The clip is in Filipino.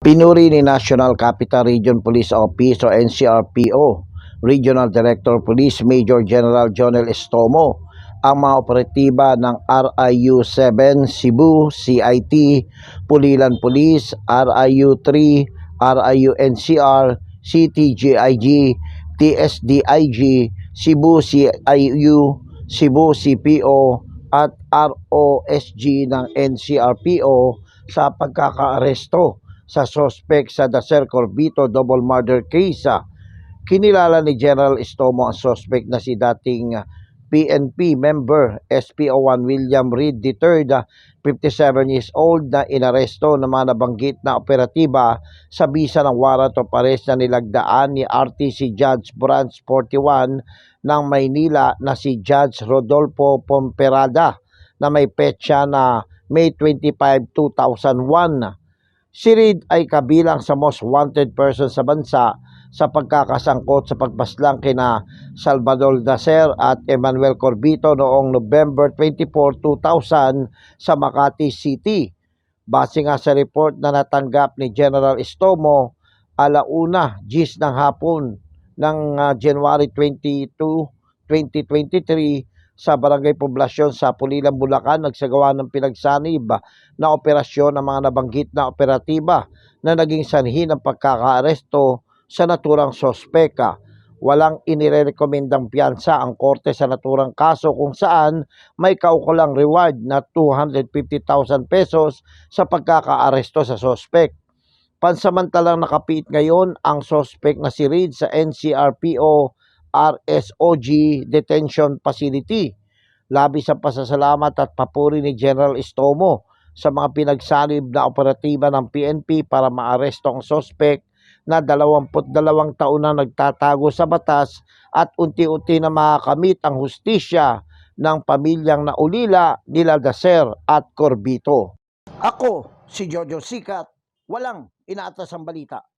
Pinuri ni National Capital Region Police Office o NCRPO, Regional Director Police Major General Jonel Estomo, ang mga operatiba ng RIU 7 Cebu, CIT, Pulilan Police, RIU 3, RIU NCR, CTGIG, TSDIG, Cebu CIU, Cebu CPO, at ROSG ng NCRPO sa pagkakaaresto sa sospek sa Dacer Corbito double murder case. ah. Kinilala ni General Estomo ang sospek na si dating ah, PNP member SPO1 William Reed III, ah, 57 years old na inaresto ng mga nabanggit na operatiba sa bisa ng warrant of arrest na nilagdaan ni RTC Judge Branch 41 ng Maynila na si Judge Rodolfo Pomperada na may petsa na May 25, 2001. Si Reed ay kabilang sa most wanted person sa bansa sa pagkakasangkot sa pagpaslang kina Salvador Dacer at Emmanuel Corbito noong November 24, 2000 sa Makati City. Base nga sa report na natanggap ni General Estomo, alauna, gis ng hapon ng ah, January 22, 2023 sa Barangay Poblasyon sa Pulilan, Bulacan nagsagawa ng pinagsanib na operasyon ng mga nabanggit na operatiba na naging sanhi ng pagkakaaresto sa naturang sospeka. Walang inirekomendang piyansa ang korte sa naturang kaso kung saan may kaukulang reward na 250,000 pesos sa pagkakaaresto sa sospek. Pansamantalang nakapiit ngayon ang sospek na si Reed sa NCRPO RSOG Detention Facility. Labis ang pasasalamat at papuri ni General Estomo sa mga pinagsanib na operatiba ng PNP para maaresto ang sospek na 22 taon na nagtatago sa batas at unti-unti na makakamit ang hustisya ng pamilyang naulila nila Dacer at Corbito. Ako, si Jojo Sikat, walang inaatas ang balita.